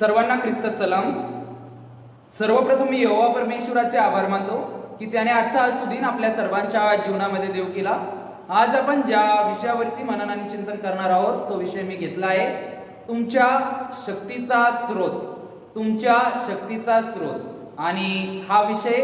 सर्वांना ख्रिस्त सलाम. सर्वप्रथम मी यहोवा परमेश्वराचे आभार मानतो की त्याने आजचा हा सुदिन आपल्या सर्वांच्या जीवनामध्ये देव केला. आज आपण ज्या विषयावरती मनन आणि चिंतन करणार आहोत तो विषय मी घेतला आहे. तुमच्या शक्तीचा स्रोत तुमच्या शक्तीचा स्रोत. आणि हा विषय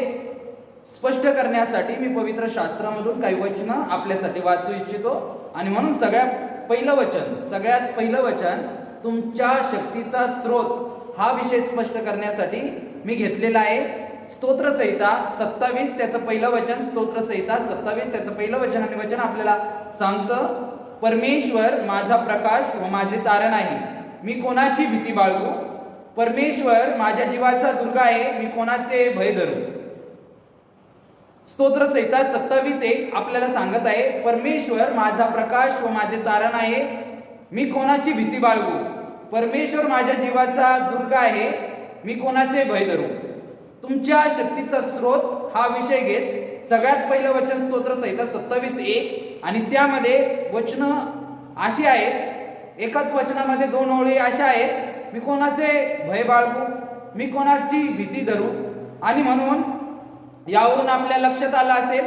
स्पष्ट करण्यासाठी मी पवित्र शास्त्रामधून काही वचनं आपल्यासाठी वाचू इच्छितो. आणि म्हणून सगळ्यात पहिलं वचन सगळ्यात पहिलं वचन तुमच्या शक्तीचा स्रोत. हा विषय स्पष्ट करण्यासाठी मी घेतलेला आहे. स्तोत्रसंहिता सत्तावीस त्याचं पहिलं वचन स्तोत्रसंहिता सत्तावीस त्याचं पहिलं वचन आणि वचन आपल्याला सांगतं परमेश्वर माझा प्रकाश व माझे तारण आहे मी कोणाची भीती बाळगू? परमेश्वर माझ्या जीवाचा दुर्गा आहे मी कोणाचे भय धरू? स्तोत्रसहिता सत्तावीस एक आपल्याला सांगत आहे परमेश्वर माझा प्रकाश व माझे तारण आहे मी कोणाची भीती बाळगू? परमेश्वर माझ्या जीवाचा दुर्ग आहे मी कोणाचे भय धरू. तुमच्या शक्तीचा स्रोत हा विषय घेत सगळ्यात पहिलं वचन स्तोत्र संहिता सत्तावीस एक आणि त्यामध्ये वचन अशी आहेत एकाच वचनामध्ये दोन ओळी अशा आहेत मी कोणाचे भय बाळगू मी कोणाची भीती धरू? आणि म्हणून यावरून आपल्या लक्षात आलं असेल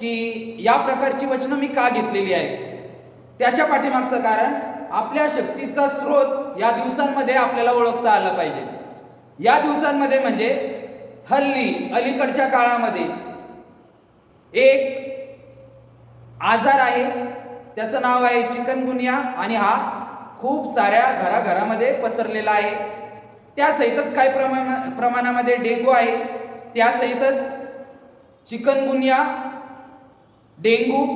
की या प्रकारची वचनं मी का घेतलेली आहेत? त्याच्या पाठीमागचं कारण आपल्या शक्तीचा स्रोत या दिवसांमध्ये आपल्याला ओळखता आला पाहिजे. या दिवसांमध्ये म्हणजे हल्ली अलीकडच्या काळामध्ये एक आजार आहे त्याचं नाव आहे चिकनगुनिया आणि हा खूप साऱ्या घराघरामध्ये पसरलेला आहे. त्यासहितच काही प्रमाणा प्रमाणामध्ये डेंगू आहे त्यासहितच चिकनगुनिया डेंगू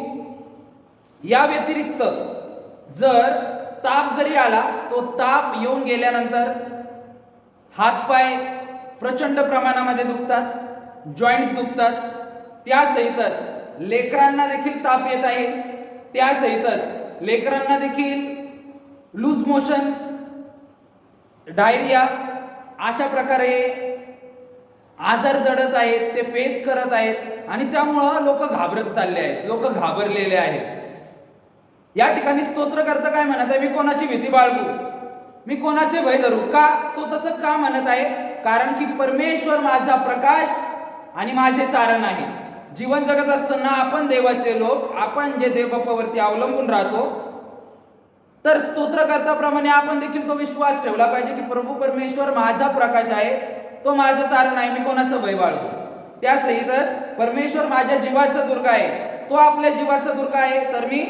या व्यतिरिक्त जर ताप जरी आला तो ताप येऊन गेल्यानंतर हातपाय प्रचंड प्रमाणामध्ये दुखतात जॉईंट्स दुखतात. त्यासहितच लेकरांना देखील ताप येत आहे. त्यासहितच लेकरांना देखील लूज मोशन डायरिया अशा प्रकारे आजार जडत आहेत ते फेस करत आहेत. आणि त्यामुळं लोक घाबरत चालले आहेत लोक घाबरलेले आहेत. या ठिकाणी स्तोत्र करता काय म्हणत आहे? मी कोणाची भीती बाळगू? मी कोणाचे भय धरू? का? तो तसं का म्हणत आहे? कारण की परमेश्वर माझा प्रकाश आणि माझे तारण आहे. जीवन जगत असताना आपण देवाचे लोक आपण जे देवबापावरती अवलंबून राहतो तर स्तोत्र करताप्रमाणे आपण देखील तो विश्वास ठेवला पाहिजे की प्रभू परमेश्वर माझा प्रकाश आहे तो माझं तारण आहे मी कोणाचं भय बाळगू? त्यासहितच परमेश्वर माझ्या जीवाचा दुर्ग आहे. तो आपल्या जीवाचा दुर्ग आहे तर मी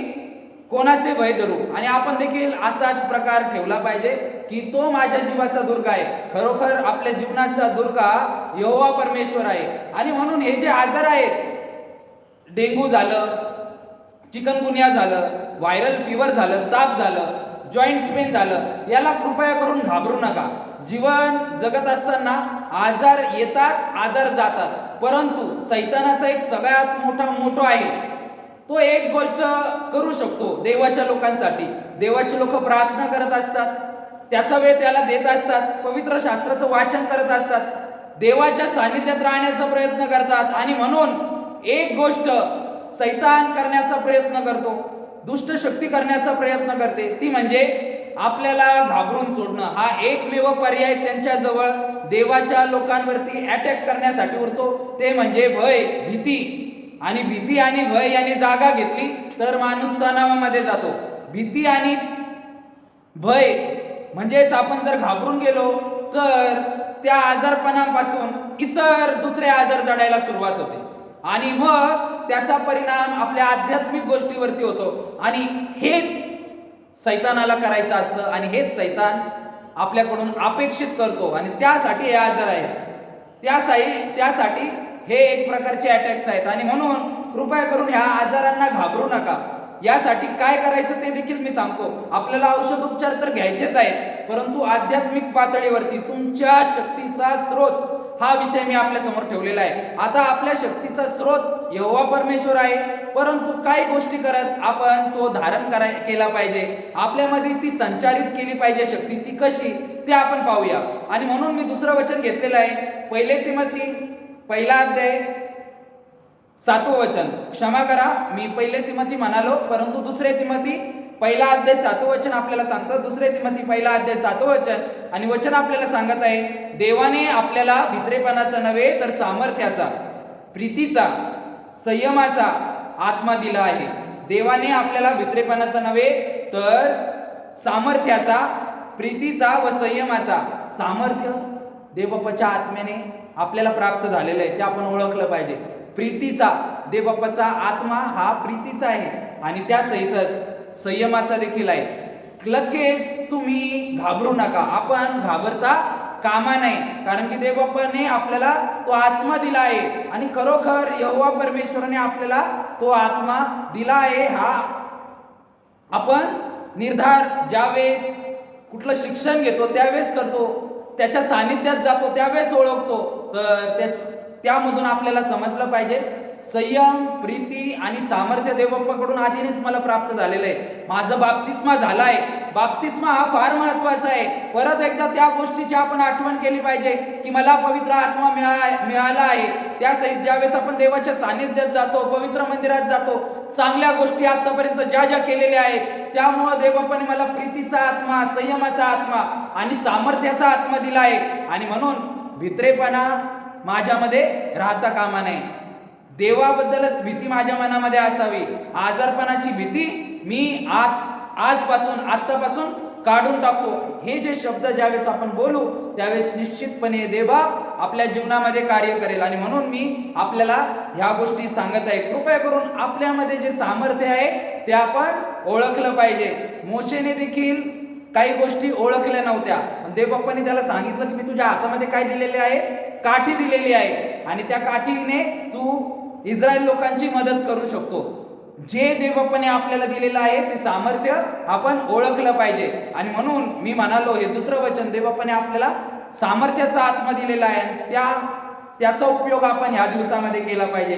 कोणाचे भय धरू? आणि आपण देखील असाच प्रकार ठेवला पाहिजे की तो माझ्या जीवाचा दुर्ग आहे. खरोखर आपल्या जीवनाचा दुर्गा यहोवा परमेश्वर आहे. आणि म्हणून हे जे आजार आहेत डेंगू झालं चिकनगुनिया झालं व्हायरल फिवर झालं ताप झालं जॉईंट पेन झालं याला कृपया करून घाबरू नका. जीवन जगत असताना आजार येतात आजार जातात. परंतु सैतानाचा एक सगळ्यात मोठा मोठो आहे तो एक गोष्ट करू शकतो देवाच्या लोकांसाठी. देवाची लोक प्रार्थना करत असतात. त्याचा वेळ त्याला देत असतात. पवित्र शास्त्राचं वाचन करत असतात. देवाच्या सानिध्यात राहण्याचा प्रयत्न करतात आणि म्हणून एक गोष्ट सैतान करण्याचा प्रयत्न करतो. दुष्ट शक्ती करण्याचा प्रयत्न करते. ती म्हणजे आपल्याला घाबरून सोडणं. हा एकमेव पर्याय त्यांच्या जवळ देवाच्या लोकांवरती अटॅक करण्यासाठी उरतो. ते म्हणजे भय भीती. आणि भीती आणि भय याने जागा घेतली तर माणूस तणावामध्ये जातो. भीती आणि भय म्हणजेच आपण जर घाबरून गेलो तर त्या आजारपणापासून इतर दुसरे आजार जडायला सुरुवात होते. आणि मग त्याचा परिणाम आपल्या आध्यात्मिक गोष्टीवरती होतो. आणि हेच सैतानाला करायचं असतं आणि हेच सैतान आपल्याकडून अपेक्षित करतो. आणि त्यासाठी हे आजार आहेत. त्यासाठी त्यासाठी हे एक प्रकारचे अटॅक्स आहेत. आणि म्हणून कृपया करून ह्या आजारांना घाबरू नका. यासाठी काय करायचं ते देखील मी सांगतो. आपल्याला औषध उपचार तर घ्यायचेच आहेत परंतु आध्यात्मिक पातळीवरती तुमच्या शक्तीचा स्रोत हा विषय मी आपल्यासमोर ठेवलेला आहे. आता आपल्या शक्तीचा स्रोत यहोवा परमेश्वर आहे. परंतु काही गोष्टी करत आपण तो धारण कराय केला पाहिजे. आपल्यामध्ये ती संचारित केली पाहिजे शक्ती ती कशी ते आपण पाहूया. आणि म्हणून मी दुसरं वचन घेतलेलं आहे. पहिले तिमती पहिला अध्याय सातवं वचन. क्षमा करा मी पहिले तिमती म्हणालो परंतु दुसरे तिमती पहिला अध्याय सातवं वचन आपल्याला सांगतं. दुसरे तिमती पहिला अध्याय सातवं वचन. आणि वचन आपल्याला सांगत आहे देवाने आपल्याला भित्रेपणाचा नव्हे तर सामर्थ्याचा प्रीतीचा संयमाचा आत्मा दिला आहे. देवाने आपल्याला भित्रेपणाचा नव्हे तर सामर्थ्याचा प्रीतीचा व संयमाचा सामर्थ्य देवबापाच्या आत्म्याने आपल्याला प्राप्त झालेलं आहे ते आपण ओळखलं पाहिजे. प्रीतीचा देवबाप्पाचा आत्मा हा प्रीतीचा आहे आणि त्या सहितच संयमाचा देखील आहे. लगेच तुम्ही घाबरू नका. आपण घाबरता कामा नाही कारण की देवबाप्पाने आपल्याला तो आत्मा दिला आहे आणि खरोखर यहोवा परमेश्वराने आपल्याला तो आत्मा दिला आहे हा आपण निर्धार ज्यावेळेस कुठलं शिक्षण घेतो त्यावेळेस करतो. त्याच्या सानिध्यात जातो त्यावेळेस ओळखतो. तर त्याच- त्यामधून आपल्याला समजलं पाहिजे. संयम प्रीती आणि सामर्थ्य देवबाप्पाकडून आधीनेच मला प्राप्त झालेलं आहे. माझं बाप्तिस्मा झाला आहे बाप्तिस्मा हा फार महत्त्वाचा आहे. परत एकदा त्या गोष्टीची आपण आठवण केली पाहिजे की मला पवित्र आत्मा मिळा मिळाला आहे. त्या सहित ज्यावेळेस आपण देवाच्या सानिध्यात जातो पवित्र मंदिरात जातो चांगल्या गोष्टी आतापर्यंत ज्या ज्या केलेल्या आहेत त्यामुळं देवप्पाने मला प्रीतीचा आत्मा संयमाचा आत्मा आणि सामर्थ्याचा आत्मा दिला आहे. आणि म्हणून भित्रेपणा माझ्यामध्ये राहता कामा नये. देवाबद्दलच भीती माझ्या मनामध्ये असावी. आजारपणाची भीती मी आज आजपासून आत्तापासून काढून टाकतो. हे जे शब्द ज्यावेळेस आपण बोलू त्यावेळेस निश्चितपणे देवा आपल्या जीवनामध्ये कार्य करेल. आणि म्हणून मी आपल्याला ह्या गोष्टी सांगत आहे. कृपया करून आपल्यामध्ये जे सामर्थ्य आहे ते आपण ओळखलं पाहिजे. मोशेने देखील काही गोष्टी ओळखल्या नव्हत्या. पण देवबाप्पाने त्याला सांगितलं की मी तुझ्या हातामध्ये काय दिलेले आहे? काठी दिलेली आहे. आणि त्या काठीने तू इस्रायल लोकांची मदत करू शकतो. जे देवबाप्पाने आपल्याला दिलेलं आहे ते सामर्थ्य आपण ओळखलं पाहिजे. आणि म्हणून मी म्हणालो हे दुसरं वचन देवबाप्पाने आपल्याला सामर्थ्याचा आत्मा दिलेला आहे. त्या त्याचा उपयोग आपण ह्या दिवसामध्ये केला पाहिजे.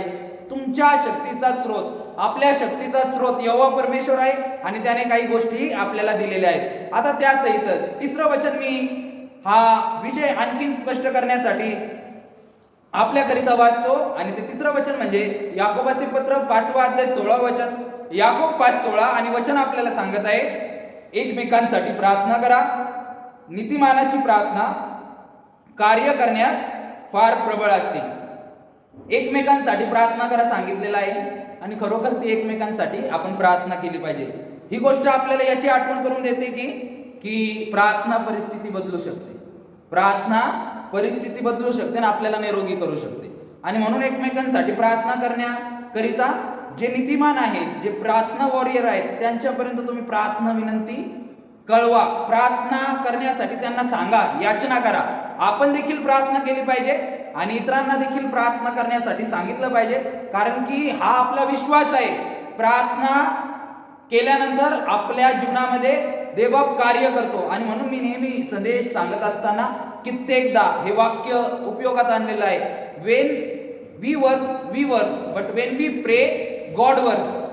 तुमच्या शक्तीचा स्रोत. आपल्या शक्तीचा स्रोत यवा परमेश्वर आहे आणि त्याने काही गोष्टी आपल्याला दिलेल्या आहेत. आता त्या सहितच तिसरं वचन मी हा विषय आणखीन स्पष्ट करण्यासाठी आपल्याकरिता वाचतो आणि ते तिसरं वचन म्हणजे याकोबाचे पत्र पाचवा अध्याय सोळा वचन. याकोब पाच सोळा आणि वचन आपल्याला सांगत आहे एकमेकांसाठी प्रार्थना करा नीतिमानाची प्रार्थना कार्य करण्यात फार प्रबळ असते. एकमेकांसाठी प्रार्थना करा सांगितलेलं आहे. आणि खरोखर ती एकमेकांसाठी आपण प्रार्थना केली पाहिजे. ही गोष्ट आपल्याला याची आठवण करून देते की की प्रार्थना परिस्थिती बदलू शकते. प्रार्थना परिस्थिती बदलू शकते आणि आपल्याला निरोगी करू शकते. आणि म्हणून एकमेकांसाठी प्रार्थना करण्याकरिता जे नीतिमान आहेत जे प्रार्थना वॉरियर आहेत त्यांच्यापर्यंत तुम्ही प्रार्थना विनंती कळवा. प्रार्थना करण्यासाठी त्यांना सांगा याचना करा. आपण देखील प्रार्थना केली पाहिजे. आणि इतरांना देखील प्रार्थना करण्यासाठी सांगितलं पाहिजे. कारण की हा आपला विश्वास आहे. प्रार्थना केल्यानंतर आपल्या जीवनामध्ये देवबाप कार्य करतो. आणि म्हणून मी नेहमी संदेश सांगत असताना कित्येकदा हे वाक्य उपयोगात आणलेलं आहे. When we works we works but when we pray God works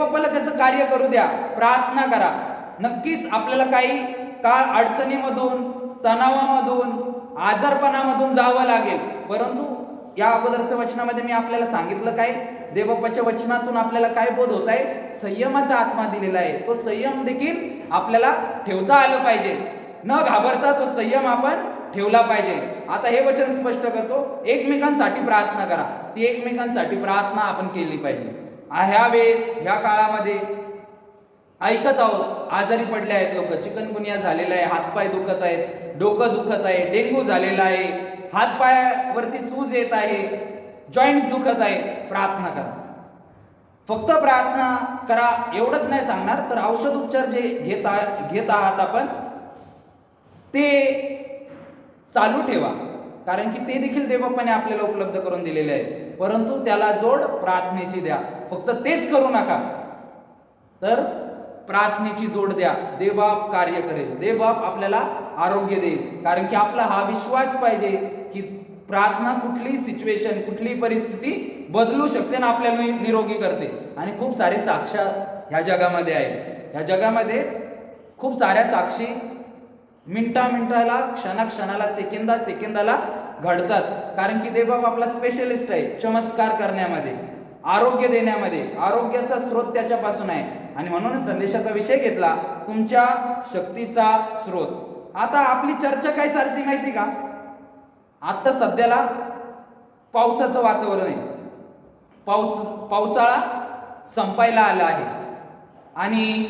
आपल्याला त्याचं कार्य करू द्या. प्रार्थना करा. नक्कीच आपल्याला काही काळ अडचणीमधून तणावामधून आजारपणामधून जावं लागेल. परंतु या अगोदरच्या वचनामध्ये मी आपल्याला सांगितलं काय? देवबाच्या वचनातून आपल्याला काय बोध होत आहे संयमाचा आत्मा दिलेला आहे. तो संयम देखील आपल्याला ठेवता आलं पाहिजे. न घाबरता तो संयम आपण ठेवला पाहिजे. आता हे वचन स्पष्ट करतो. एकमेकांसाठी प्रार्थना करा. ती एकमेकांसाठी प्रार्थना आपण केली पाहिजे. ह्या वेळेस ह्या काळामध्ये ऐकत आहोत. आजारी पडले आहेत लोक. चिकनगुनिया झालेला आहे. हातपाय दुखत आहेत. डोकं दुखत आहे डेंगू झालेला आहे हातपायावरती सूज येत आहे जॉईंट्स दुखत आहे प्रार्थना करा. फक्त प्रार्थना करा एवढंच नाही सांगणार तर औषध उपचार जे घेत आ- घेत आहात आपण ते चालू ठेवा. कारण की ते देखील देवबापाने आपल्याला उपलब्ध करून दिलेले आहे. परंतु त्याला जोड प्रार्थनेची द्या. फक्त तेच करू नका. तर प्रार्थनेची जोड द्या. देवबाप कार्य करेल. देवबाप आपल्याला आरोग्य देईल. कारण की आपला हा विश्वास पाहिजे की प्रार्थना कुठलीही सिच्युएशन कुठलीही परिस्थिती बदलू शकते आणि आपल्याला निरोगी करते. आणि खूप सारे साक्षा ह्या जगामध्ये आहेत. ह्या जगामध्ये खूप साऱ्या साक्षी मिनटा मिनटाला क्षणा क्षणाला सेकंदा सेकंदाला घडतात. कारण की देवबाप आपला स्पेशलिस्ट आहे. चमत्कार करण्यामध्ये आरोग्य देण्यामध्ये. आरोग्याचा स्रोत त्याच्यापासून आहे. आणि म्हणून संदेशाचा विषय घेतला तुमच्या शक्तीचा स्रोत. आता आपली चर्चा काय चालते माहिती का? आता सध्याला पावसाचं वातावरण आहे. पाऊस पावसाळा संपायला आला आहे. आणि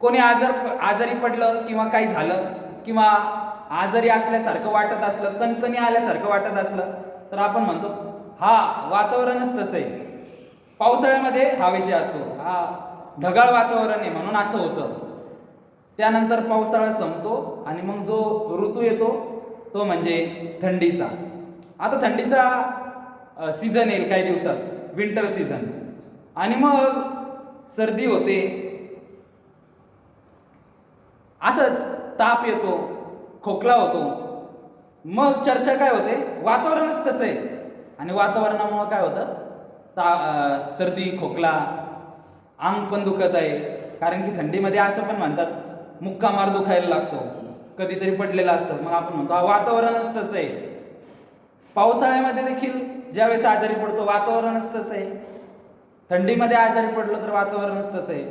कोणी आजार आजारी पडलं किंवा काही झालं किंवा आजारी असल्यासारखं वाटत असलं कणकणी आल्यासारखं वाटत असलं तर आपण म्हणतो हा वातावरणच तसं आहे. पावसाळ्यामध्ये हा विषय असतो. हा ढगाळ वातावरण आहे म्हणून असं होतं. त्यानंतर पावसाळा संपतो आणि मग जो ऋतू येतो तो म्हणजे थंडीचा. आता थंडीचा सीझन येईल काही दिवसात. विंटर सीझन आणि मग सर्दी होते. असंच ताप येतो खोकला होतो. मग चर्चा काय होते? वातावरणच तसं आहे. आणि वातावरणामुळं काय होतं? ता सर्दी खोकला अंग पण दुखत आहे. कारण की थंडीमध्ये असं पण म्हणतात मुक्का मार दुखायला लागतो. कधीतरी पडलेला असतं. मग आपण म्हणतो वातावरणच तसं आहे. पावसाळ्यामध्ये देखील ज्यावेळेस आजारी पडतो वातावरणच तसं आहे. थंडीमध्ये आजारी पडलो तर वातावरणच तसं आहे.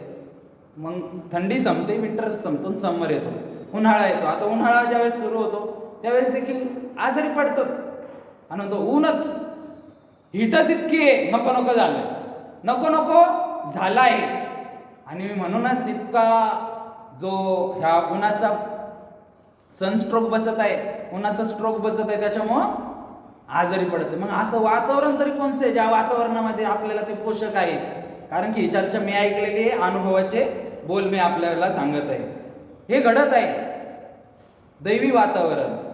मग थंडी संपते विंटर संपतो समर येतो. उन्हाळा येतो. आता उन्हाळा ज्यावेळेस सुरू होतो त्यावेळेस देखील आजारी पडतात. आणि तो ऊनच हिटच इतकी आहे. नको नको झालं नको नको झाला आहे आणि म्हणूनच इतका जो ह्या उन्हाचा सनस्ट्रोक बसत आहे उन्हाचा स्ट्रोक बसत आहे त्याच्यामुळं आजारी पडते मग असं वातावरण तरी कोणचं आहे? ज्या वातावरणामध्ये आपल्याला ते पोषक आहे. कारण की ही चर्चा मी ऐकलेली आहे अनुभवाचे बोल मी आपल्याला सांगत आहे. हे घडत आहे. दैवी वातावरण.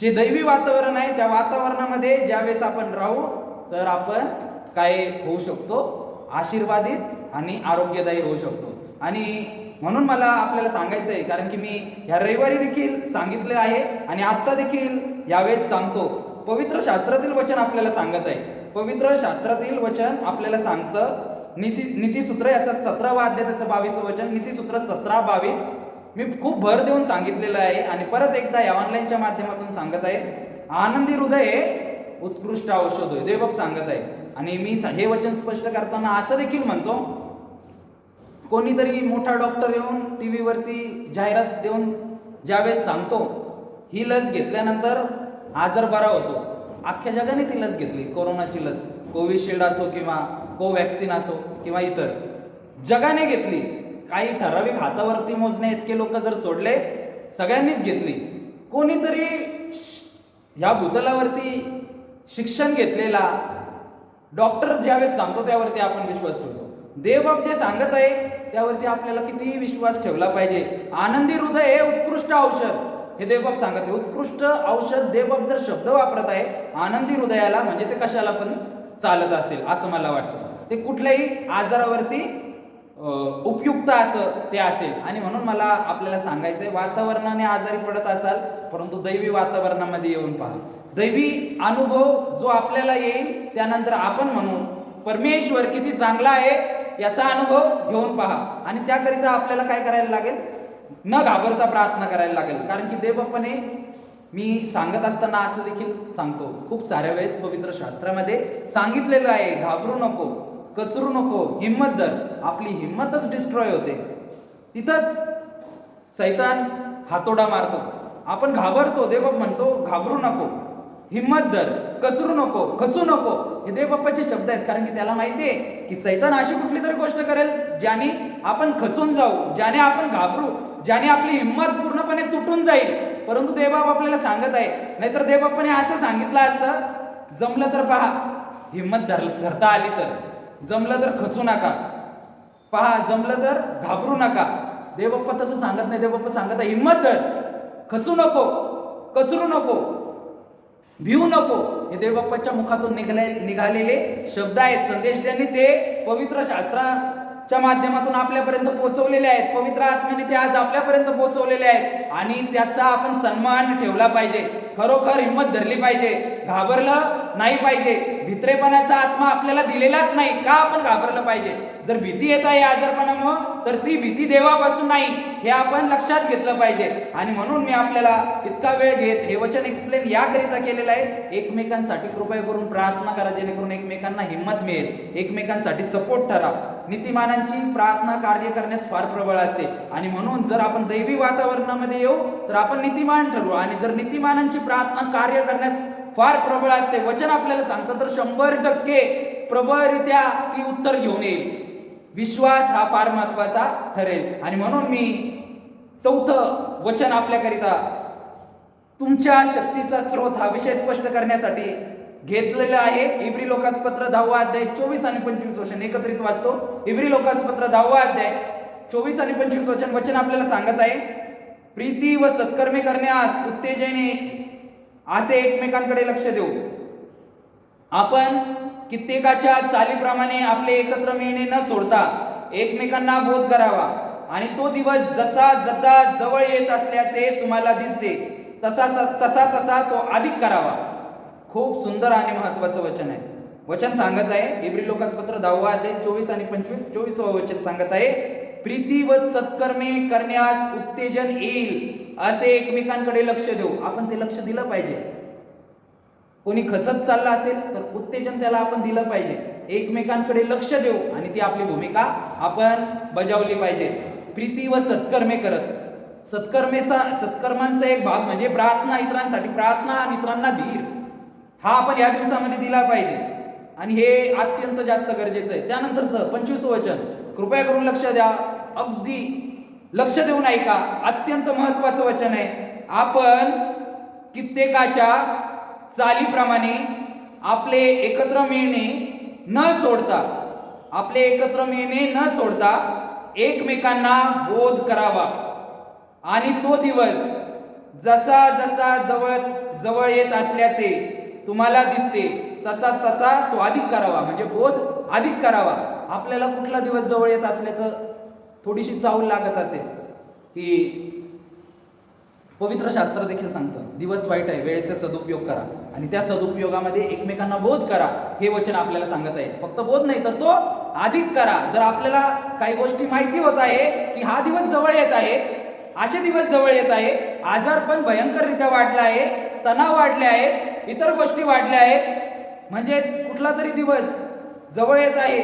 जे दैवी वातावरण आहे त्या वातावरणामध्ये ज्यावेळेस आपण राहू तर आपण काय होऊ शकतो? आशीर्वादित आणि आरोग्यदायी होऊ शकतो. आणि म्हणून मला आपल्याला सांगायचं आहे कारण की मी ह्या रविवारी देखील सांगितलं आहे आणि आत्ता देखील यावेळेस सांगतो. पवित्र शास्त्रातील वचन आपल्याला सांगत आहे. पवित्र शास्त्रातील वचन आपल्याला सांगतं. नीती नीतीसूत्र याचा सतरावा अध्याय त्याचं बावीस वचन. नीतीसूत्र सतरा बावीस मी खूप भर देऊन सांगितलेलं आहे आणि परत एकदा या ऑनलाईनच्या माध्यमातून सांगत आहे आनंदी हृदय हे उत्कृष्ट औषध होय. देवबाप सांगत आहे. आणि मी हे वचन स्पष्ट करताना असं देखील म्हणतो कोणीतरी मोठा डॉक्टर येऊन टी व्हीवरती जाहिरात देऊन ज्यावेळेस सांगतो ही लस घेतल्यानंतर आजार बरा होतो. अख्ख्या जगाने ती लस घेतली कोरोनाची लस. कोविशिल्ड असो किंवा कोवॅक्सिन असो किंवा इतर. जगाने घेतली काही ठराविक हातावरती मोजणे इतके लोक जर सोडले सगळ्यांनीच घेतली कोणीतरी ह्या भूतलावरती शिक्षण घेतलेला डॉक्टर ज्यावेळेस सांगतो त्यावरती आपण विश्वास ठेवतो. देवबाब जे सांगत आहे त्यावरती आपल्याला किती विश्वास ठेवला पाहिजे. आनंदी हृदय हे उत्कृष्ट औषध. हे देवबाब सांगत आहे उत्कृष्ट औषध देवबाब जर शब्द वापरत आहे आनंदी हृदयाला म्हणजे ते कशाला पण चालत असेल असं मला वाटतं. ते कुठल्याही आजारावरती उपयुक्त असं ते असेल. आणि म्हणून मला आपल्याला सांगायचंय वातावरणाने आजारी पडत असाल परंतु दैवी वातावरणामध्ये येऊन पहा. दैवी अनुभव जो आपल्याला येईल त्यानंतर आपण म्हणू परमेश्वर किती चांगला आहे याचा अनुभव घेऊन पहा. आणि त्याकरिता आपल्याला काय करायला लागेल? न घाबरता प्रार्थना करायला लागेल. कारण की देवपणे मी सांगत असताना असं देखील सांगतो. खूप साऱ्या वेळेस पवित्र शास्त्रामध्ये सांगितलेलं आहे घाबरू नको. कचरू नको हिंमत धर. आपली हिंमतच डिस्ट्रॉय होते. तिथंच सैतान हातोडा मारतो. आपण घाबरतो देवप म्हणतो घाबरू नको. हिंमत धर. कचरू नको खचू नको. हे देवबाप्पाचे शब्द आहेत कारण की त्याला माहिती आहे की सैतान अशी कुठली तरी गोष्ट करेल ज्याने आपण खचून जाऊ ज्याने आपण घाबरू ज्याने आपली हिंमत पूर्णपणे तुटून जाईल. परंतु देवबाप आपल्याला सांगत आहे नाहीतर देवबाप्पाने असं सांगितलं असतं जमलं तर पहा हिंमत धर धरता आली तर. जमलं तर खचू नका. पहा जमलं तर घाबरू नका. देवप्पा तसं सांगत नाही. देवबाप्पा सांगत आहे हिंमत धर. खचू नको. कचरू नको. भिवू नको. हे देवबाप्पाच्या मुखातून निघाले निघालेले शब्द आहेत संदेश त्यांनी ते पवित्र शास्त्राच्या माध्यमातून आपल्यापर्यंत पोहोचवलेले आहेत. पवित्र आत्म्याने ते आज आपल्यापर्यंत पोहोचवलेले आहेत. आणि त्याचा आपण सन्मान ठेवला पाहिजे. खरोखर हिंमत धरली पाहिजे. घाबरलं नाही पाहिजे. भित्रेपणाचा आत्मा आपल्याला दिलेलाच नाही. का आपण घाबरलं पाहिजे? जर भीती येत आहे आजारपणामुळं तर ती भीती देवापासून नाही हे आपण लक्षात घेतलं पाहिजे. आणि म्हणून मी आपल्याला इतका वेळ घेत हे वचन एक्सप्लेन याकरिता केलेलं आहे. एकमेकांसाठी कृपया करून प्रार्थना करा जेणेकरून एकमेकांना हिंमत मिळेल. एकमेकांसाठी सपोर्ट ठरा. नीतिमानांची प्रार्थना कार्य करण्यास फार प्रबळ असते. आणि म्हणून जर आपण दैवी वातावरणामध्ये येऊ तर आपण नीतिमान ठरू आणि जर नीतिमानांची प्रार्थना कार्य करण्यास फार प्रबळ असते. वचन आपल्याला सांगतं तर शंभर टक्के प्रबळरित्या ती उत्तर घेऊन येईल. विश्वास हा फार महत्त्वाचा ठरेल. आणि म्हणून मी चौथं वचन आपल्याकरिता तुमच्या शक्तीचा स्रोत हा विषय स्पष्ट करण्यासाठी घेतलेलं आहे. इब्री लोकासपत्र दहावा अध्याय चोवीस आणि पंचवीस वचन एकत्रित वाचतो. इब्री लोकासपत्र दहावा अध्याय चोवीस आणि पंचवीस वचन वचन आपल्याला सांगत आहे प्रीती व सत्कर्मे करण्यास उत्तेजने असे एकमेकांकडे लक्ष देऊ. आपण कित्येकाच्या चालीप्रमाणे आपले एकत्र मिळणे न सोडता एकमेकांना बोध करावा. आणि तो दिवस जसा जसा जवळ येत असल्याचे तुम्हाला दिसते तसा तसा तसा तो अधिक करावा. खूप सुंदर आणि महत्वाचं वचन आहे. वचन सांगत आहे इब्री लोकासपत्र दहावा अध्याय चोवीस आणि पंचवीस चोवीसवं वचन सांगत आहे प्रीती व सत्कर्मे करण्यास उत्तेजन येईल. असे एकमेकांकडे लक्ष देऊ. आपण ते लक्ष दिलं पाहिजे. कोणी खचत चालला असेल तर उत्तेजन त्याला आपण दिलं पाहिजे. एकमेकांकडे लक्ष देऊ आणि ती आपली भूमिका आपण बजावली पाहिजे. प्रीती व सत्कर्मे करत. सत्कर्मेचा सत्कर्मांचा एक भाग म्हणजे प्रार्थना इतरांसाठी. प्रार्थना आणि इतरांना धीर. हा आपण या दिवसामध्ये दिला पाहिजे. आणि हे अत्यंत जास्त गरजेचं आहे. त्यानंतरचं पंचवीस वचन. कृपया करून लक्ष द्या. अगदी लक्ष देऊन ऐका. अत्यंत महत्वाचं वचन आहे. आपण कित्येकाच्या चालीप्रमाणे आपले एकत्र मिळणे न सोडता आपले एकत्र मिळणे न सोडता एकमेकांना बोध करावा. आणि तो दिवस जसा जसा जवळ जवळ येत असल्याचे तुम्हाला दिसते तसा तसा तो अधिक करावा. म्हणजे बोध अधिक करावा. आपल्याला कुठला दिवस जवळ येत असल्याचं थोडीशी चावल लागत असेल की पवित्र शास्त्र देखील सांगतं दिवस वाईट आहे वेळेचा सदुपयोग करा. आणि त्या सदुपयोगामध्ये एकमेकांना बोध करा हे वचन आपल्याला सांगत आहे. फक्त बोध नाही तर तो अधिक करा. जर आपल्याला काही गोष्टी माहिती होत आहे की हा दिवस जवळ येत आहे असे दिवस जवळ येत आहे आजार पण भयंकररित्या वाढला आहे तणाव वाढले आहेत इतर गोष्टी वाढल्या आहेत म्हणजेच कुठला तरी दिवस जवळ येत आहे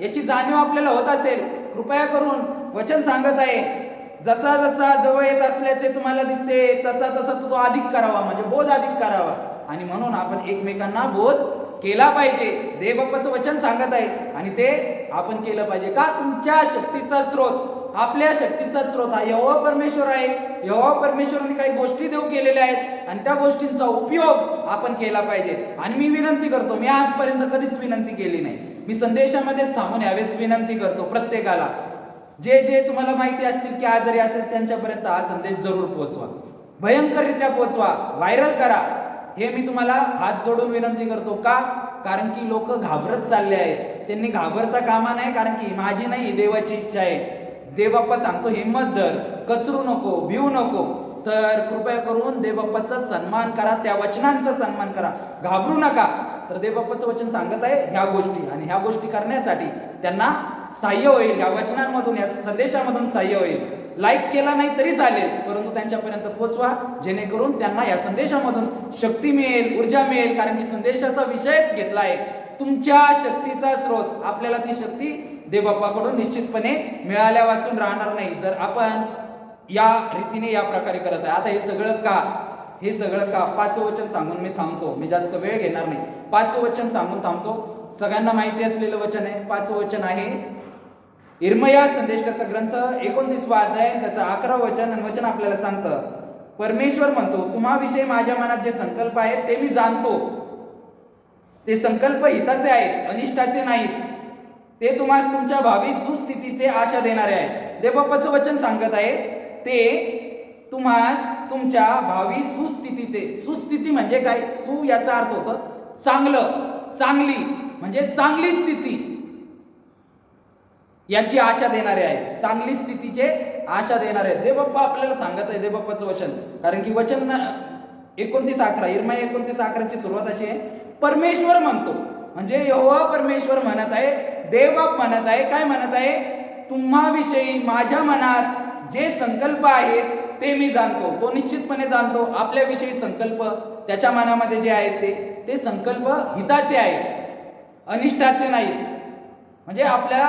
याची जाणीव आपल्याला होत असेल कृपया करून वचन सांगत आहे जसा जसा जवळ येत असल्याचे तुम्हाला दिसते तसा तसा तो अधिक करावा म्हणजे बोध अधिक करावा. आणि म्हणून आपण एकमेकांना बोध केला पाहिजे. देवबाप्पाचं वचन सांगत आहे. आणि ते आपण केलं पाहिजे का? तुमच्या शक्तीचा स्रोत. आपल्या शक्तीचा स्रोत हा यहोवा परमेश्वर आहे. यहोवा परमेश्वराने काही गोष्टी देऊ केलेल्या आहेत. आणि त्या गोष्टींचा उपयोग आपण केला पाहिजे. आणि मी विनंती करतो मी आजपर्यंत कधीच विनंती केली नाही. मी संदेशामध्येच थांबून यावेळेस विनंती करतो प्रत्येकाला. जे जे तुम्हाला माहिती असतील की आजारी असेल त्यांच्यापर्यंत हा संदेश जरूर पोहोचवा. भयंकररित्या पोहोचवा. व्हायरल करा. हे मी तुम्हाला हात जोडून विनंती करतो का? कारण की लोक घाबरत चालले आहेत. त्यांनी घाबरता कामा नाही कारण की माझी नाही देवाची इच्छा आहे. देवबाप्पा सांगतो हिंमत धर. कचरू नको भिवू नको. तर कृपया करून देवबाप्पाचा सन्मान करा त्या वचनांचा सन्मान करा. घाबरू नका. तर देवबाप्पाचं वचन सांगत आहे ह्या गोष्टी. आणि ह्या गोष्टी करण्यासाठी त्यांना सहाय्य होईल. या वचनांमधून या संदेशामधून सहाय्य होईल. लाईक केला नाही तरी चालेल परंतु त्यांच्यापर्यंत पोहोचवा जेणेकरून त्यांना या संदेशामधून शक्ती मिळेल ऊर्जा मिळेल. कारण की संदेशाचा विषयच घेतला आहे तुमच्या शक्तीचा स्रोत आपल्याला ती शक्ती देवबाप्पाकडून निश्चितपणे मिळाल्या वाचून राहणार नाही. जर आपण या रीतीने या प्रकारे करत आहे. आता हे सगळं का? हे सगळं का? पाच वचन सांगून मी थांबतो. मी जास्त वेळ घेणार नाही. पाच वचन सांगून थांबतो. सगळ्यांना माहिती असलेलं वचन आहे. पाच वचन आहे इर्मया संदेशाचा ग्रंथ एकोणतीसवा अध्याय त्याचं अकरा वचन आणि वचन आपल्याला सांगतं. परमेश्वर म्हणतो तुम्हाविषयी माझ्या मनात जे संकल्प आहेत ते मी जाणतो. ते संकल्प हिताचे आहेत अनिष्टाचे नाहीत. ते तुम्हाला तुमच्या भावी सुस्थितीचे आशा देणारे आहेत. देवबाप्पाचं वचन सांगत आहे ते तुम्हास तुमच्या भावी सुस्थितीचे. सुस्थिती म्हणजे काय? सु याचा अर्थ होतं चांगलं चांगली म्हणजे चांगली स्थिती. याची आशा देणारे आहे चांगली स्थितीचे आशा देणारे आहेत. देवबाप्पा आपल्याला सांगत आहे देवबाप्पाचं वचन. कारण की वचन एकोणतीस अकरा इरमाई एकोणतीस अकराची सुरुवात अशी आहे. परमेश्वर म्हणतो. म्हणजे यहोवा परमेश्वर म्हणत आहे देवबाप म्हणत आहे काय म्हणत आहे? तुम्हाविषयी माझ्या मनात जे संकल्प आहेत ते मी जाणतो. तो निश्चितपणे जाणतो. आपल्याविषयी संकल्प त्याच्या मनामध्ये जे आहेत ते ते संकल्प हिताचे आहेत. अनिष्टाचे नाहीत. म्हणजे आपल्या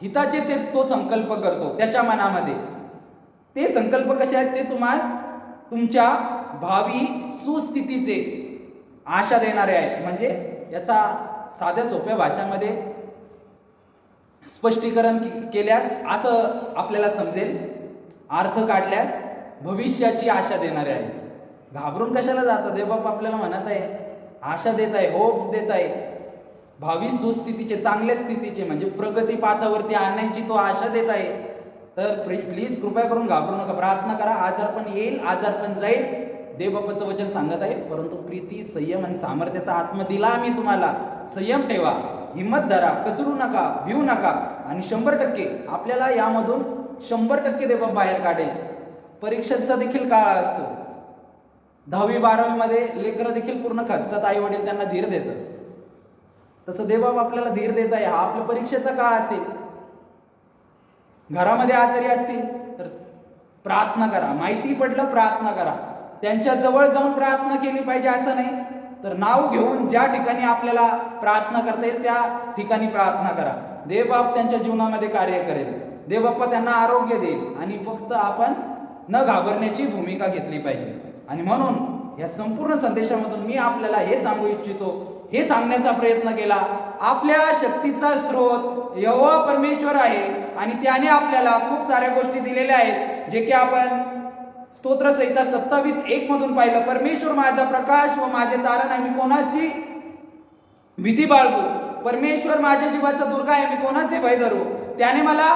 हिताचे ते तो संकल्प करतो त्याच्या मनामध्ये. ते संकल्प कसे आहेत ते तुम्हास तुमच्या भावी सुस्थितीचे आशा देणारे आहेत. म्हणजे याचा साध्या सोप्या भाषामध्ये स्पष्टीकरण केल्यास असं आपल्याला समजेल. अर्थ काढल्यास भविष्याची आशा देणारे आहे घाबरून कशाला जातं? देवबाप आपल्याला म्हणत आहे आशा देत आहे होप्स देत आहे. भावी सुस्थितीचे चांगल्या स्थितीचे म्हणजे प्रगती पाथावरती आणण्याची तो आशा देत आहे. तर प्लीज कृपया करून घाबरू नका प्रार्थना करा आजार पण येईल आजार पण जाईल. देवबापाचं वचन सांगत आहे परंतु प्रीती संयम आणि सामर्थ्याचा आत्मा दिला आम्ही तुम्हाला. संयम ठेवा हिंमत धरा कचरू नका भिवू नका. आणि शंभर टक्के आपल्याला यामधून शंभर टक्के देवबाप बाहेर काढेल. परीक्षेचा देखील काळ असतो. दहावी बारावी मध्ये लेकरं देखील पूर्ण खचतात आई वडील त्यांना धीर देतात. तसं देवबाब आपल्याला धीर देत आहे. हा आपल्या परीक्षेचा काळ असेल. घरामध्ये आजारी असतील तर प्रार्थना करा. माहिती पडलं प्रार्थना करा. त्यांच्या जवळ जाऊन प्रार्थना केली पाहिजे असं नाही तर नाव घेऊन ज्या ठिकाणी आपल्याला प्रार्थना करता येईल त्या ठिकाणी प्रार्थना करा. देवबाप त्यांच्या जीवनामध्ये कार्य करेल. देवबाप्पा त्यांना आरोग्य देईल आणि फक्त आपण न घाबरण्याची भूमिका घेतली पाहिजे. आणि म्हणून या संपूर्ण संदेशामधून मी आपल्याला हे सांगू इच्छितो हे सांगण्याचा प्रयत्न केला. आपल्या शक्तीचा स्रोत यहोवा परमेश्वर आहे आणि त्याने आपल्याला खूप साऱ्या गोष्टी दिलेल्या आहेत जे की आपण स्तोत्र संहिता सत्तावीस एक मधून पाहिलं. परमेश्वर माझा प्रकाश व माझे तारण आहे मी कोणाची भीती बाळगू? परमेश्वर माझ्या जीवाचा दुर्गा आहे मी कोणाचे भय धरू? त्याने मला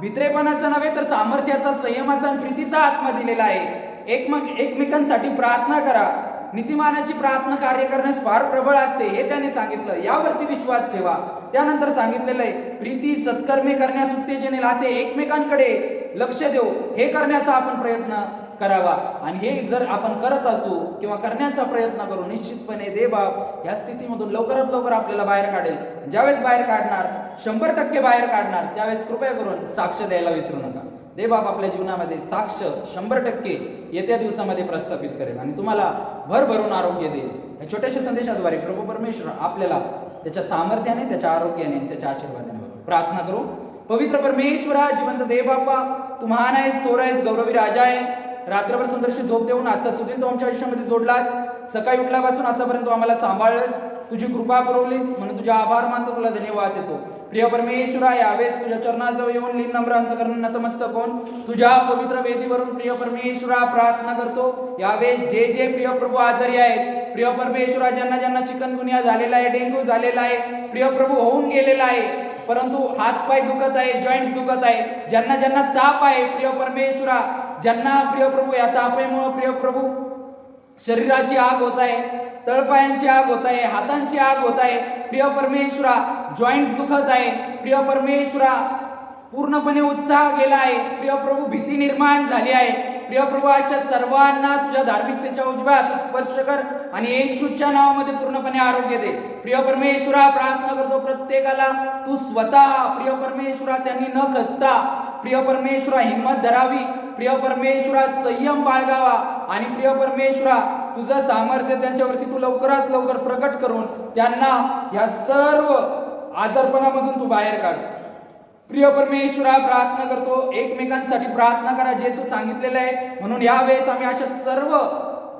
भित्रेपणाचा नव्हे तर सामर्थ्याचा संयमाचा आणि प्रीतीचा आत्मा दिलेला आहे. एकमेक एकमेकांसाठी प्रार्थना करा. नीतिमानाची प्रार्थना कार्य करण्यास फार प्रबळ असते हे त्याने सांगितलं. यावरती विश्वास ठेवा. त्यानंतर सांगितलेलं आहे प्रीती सत्कर्मे करण्यास उत्तेजन असे एकमेकांकडे लक्ष देऊ. हे करण्याचा आपण प्रयत्न करावा. आणि हे जर आपण करत असू किंवा करण्याचा प्रयत्न करू निश्चितपणे देवबाप या स्थितीमधून लवकरात लवकर आपल्याला बाहेर काढेल. ज्यावेळेस बाहेर काढणार शंभर टक्के बाहेर काढणार त्यावेळेस कृपया करून साक्ष द्यायला विसरू नका. दे बाप आपल्या जीवनामध्ये साक्ष शंभर टक्के येत्या दिवसामध्ये प्रस्थापित करेल आणि तुम्हाला भरभरून आरोग्य देईल. या छोट्याशा संदेशाद्वारे प्रभू परमेश्वर आपल्याला त्याच्या सामर्थ्याने त्याच्या आरोग्याने त्याच्या आशीर्वादाने प्रार्थना करू. पवित्र परमेश्वरा जिवंत देवबापा तू महान आहेस थोर आहेस गौरवी राजा आहे. रात्रभर सुंदरशी झोप देऊन आजचा सुधीर तू आमच्या आयुष्यामध्ये जोडलास. सकाळी उठल्यापासून आतापर्यंत आम्हाला सांभाळलंस. तुझी कृपा पुरवलीस. म्हणून तुझे आभार मानतो तुला धन्यवाद देतो. प्रिय परमेश्वरा यावेळेस तुझ्या चरणाजवळ येऊन लीन नम्र अंतकरण नतमस्तक होऊन तुझ्या पवित्र वेदीवरून प्रिय परमेश्वरा प्रार्थना करतो. यावेळेस जे जे प्रिय प्रभू आजारी आहेत प्रिय परमेश्वरा ज्यांना ज्यांना चिकनगुनिया झालेला आहे डेंग्यू झालेला आहे प्रिय प्रभू होऊन गेलेला आहे परंतु हातपाय दुखत आहे जॉईंट्स दुखत आहे ज्यांना ज्यांना ताप आहे प्रिय परमेश्वरा ज्यांना प्रिय प्रभू या तापेमुळे प्रिय प्रभू शरीराची आग होत आहे तळपायांची आग होत आहे हातांची आग होत आहे प्रिय परमेश्वरा जॉईंट्स दुखत आहे. प्रिय परमेश्वरा पूर्णपणे उत्साह गेला आहे. प्रिय प्रभू भीती निर्माण झाली आहे. प्रिय प्रभू अशा सर्वांना तुझ्या धार्मिकतेच्या उजव्या स्पर्श कर आणि येशूच्या नावामध्ये पूर्णपणे आरोग्य दे. प्रिय परमेश्वरा प्रार्थना करतो प्रत्येकाला तू स्वतः प्रिय परमेश्वरा त्यांनी न खचता प्रिय परमेश्वरा हिंमत धरावी. प्रिय परमेश्वरा संयम बाळगावा. आणि प्रिय परमेश्वरा तुझं सामर्थ्य त्यांच्यावरती तू लवकरात लवकर प्रकट करून त्यांना या सर्व आजारपणामधून तू बाहेर काढ. प्रिय परमेश्वरा प्रार्थना करतो. एकमेकांसाठी प्रार्थना करा जे तू सांगितलेलं आहे. म्हणून यावेळेस आम्ही अशा सर्व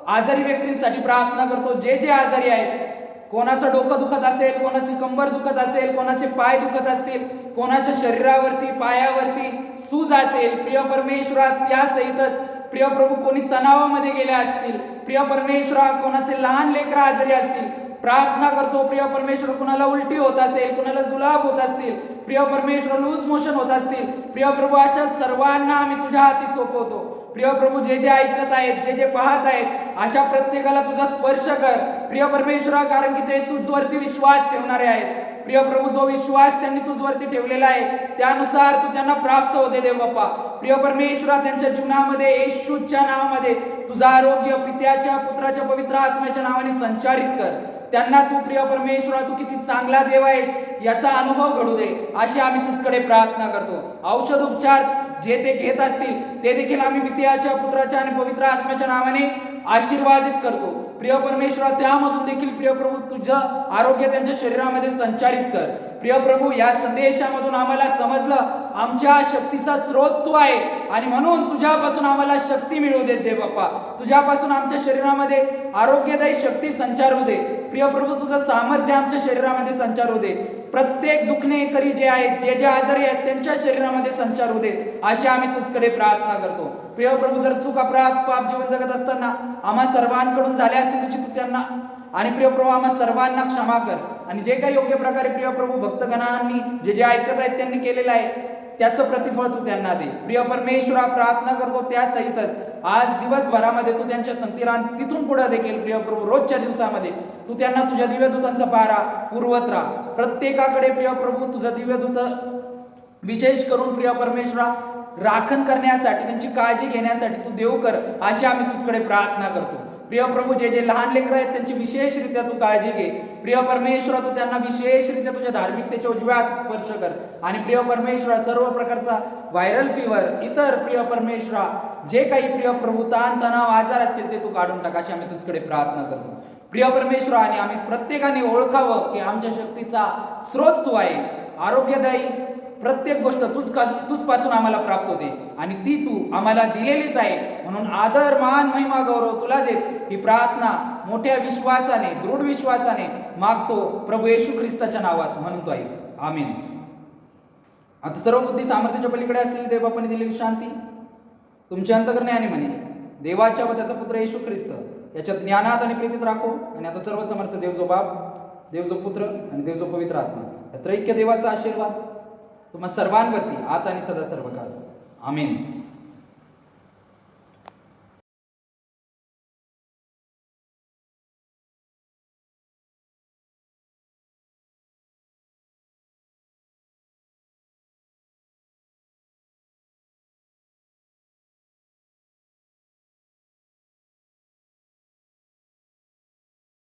आजारी व्यक्तींसाठी प्रार्थना करतो. जे जे आजारी आहेत कोणाचं डोकं दुखत असेल कोणाची कंबर दुखत असेल कोणाचे पाय दुखत असतील कोणाच्या शरीरावरती पायावरती सूज असेल प्रिय परमेश्वरा त्या सहितच प्रिय प्रभू कोणी तणावामध्ये गेले असतील प्रिय परमेश्वरा कोणाचे लहान लेकरं आजारी असतील प्रार्थना करतो प्रिय परमेश्वर कुणाला उलटी होत असेल कुणाला जुलाब होत असतील प्रिय परमेश्वर लूज मोशन होत असतील प्रिय प्रभू अशा सर्वांना आम्ही तुझ्या हाती सोपवतो. प्रिय प्रभू जे जे ऐकत आहेत जे जे पाहत आहेत अशा प्रत्येकाला तुझा स्पर्श कर. प्रिय परमेश्वरा कारण की ते तुझवरती विश्वास ठेवणारे आहेत. प्रिय प्रभू जो विश्वास त्यांनी तुझवरती ठेवलेला आहे त्यानुसार तू त्यांना प्राप्त होते देव बाप्पा प्रिय परमेश्वरा त्यांच्या जीवनामध्ये येशूच्या नावामध्ये तुझा आरोग्य पित्याच्या पुत्राच्या पवित्र आत्म्याच्या नावाने संचारित कर. त्यांना तू प्रिय परमेश्वरा तू किती चांगला देव आहेस याचा अनुभव घडू दे. अशी आम्ही तुझकडे प्रार्थना करतो. औषध उपचार जे ते घेत असतील ते देखील आम्ही पित्याच्या पुत्राच्या आणि पवित्र आत्म्याच्या नावाने आशीर्वादित करतो. प्रिय परमेश्वरा त्यामधून देखील प्रिय प्रभू तुझं आरोग्य त्यांच्या शरीरामध्ये संचारित कर. प्रिय प्रभू या संदेशामधून आम्हाला समजलं आमच्या शक्तीचा स्रोत तू आहे आणि म्हणून तुझ्यापासून आम्हाला शक्ती मिळू देत दे बाप्पा. तुझ्यापासून आमच्या शरीरामध्ये आरोग्यदायी शक्ती संचार होऊ दे. प्रिय प्रभू तुझं सामर्थ्य आमच्या शरीरामध्ये संचार होऊ दे. प्रत्येक दुखणेकरी जे आहेत जे जे आजारी आहेत त्यांच्या शरीरामध्ये संचार होऊ दे. अशी आम्ही तुझकडे प्रार्थना करतो. प्रिय प्रभू जर चूक अपराध पाप जीवन जगत असताना आम्हा सर्वांकडून झाले असतील तुझी तू त्यांना आणि प्रिय प्रभू आम्हा सर्वांना क्षमा कर. आणि जे काही योग्य प्रकारे प्रिय प्रभू भक्तगणांनी जे जे ऐकत आहेत त्यांनी केलेलं आहे त्याचं प्रतिफळ तू त्यांना दे. प्रिय परमेश्वरा प्रार्थना करतो त्या सहितच आज दिवसभरामध्ये तू त्यांच्या संगतीला तिथून पुढे देखील प्रिय प्रभू रोजच्या दिवसामध्ये तू त्यांना तुझ्या दिव्यदूतांचा पारा पुरवत राहा. प्रत्येकाकडे प्रिय प्रभू तुझं दिव्यदूत विशेष करून प्रिय परमेश्वरा राखण करण्यासाठी त्यांची काळजी घेण्यासाठी तू देव कर अशी आम्ही तुझकडे प्रार्थना करतो. प्रिय प्रभू जे जे लहान लेकरं आहेत त्यांची विशेषरित्या तू काळजी घे. प्रिय परमेश्वर तू त्यांना विशेषरित्या तुझ्या धार्मिकतेच्या उजव्यात स्पर्श कर. आणि प्रिय परमेश्वर सर्व प्रकारचा व्हायरल फीवर इतर प्रिय परमेश्वर जे काही प्रिय प्रभू ताण तणाव आजार असतील ते तू काढून टाक अशी आम्ही तुझकडे प्रार्थना करतो. प्रिय परमेश्वर आणि आम्ही प्रत्येकाने ओळखावं की आमच्या शक्तीचा स्रोत तू आहे. आरोग्यदायी प्रत्येक गोष्ट तुझ तुझपासून आम्हाला प्राप्त होते. आणि ती तू आम्हाला दिलेलीच आहे. म्हणून आदर मान महिमा गौरव तुला देत ही प्रार्थना मोठ्या विश्वासाने दृढ विश्वासाने मागतो प्रभू येशू ख्रिस्ताच्या नावात. म्हणून तो आहे. आमीन. आता सर्व बुद्धी सामर्थ्याच्या पलीकडे असलेली देवापणे दिलेली शांती तुमच्या अंतकरणाने म्हणे. देवाच्या व त्याचा पुत्र येशू ख्रिस्त. याच्यात ज्ञानात आणि प्रीतीत राखो. आणि आता सर्व समर्थ देवजो बाप देवजो पुत्र आणि देवजो पवित्र आत्मा. या त्रैक्य देवाचा आशीर्वाद. तुम्हा सर्वांवरती आता आणि सदा सर्व का असो आमीन.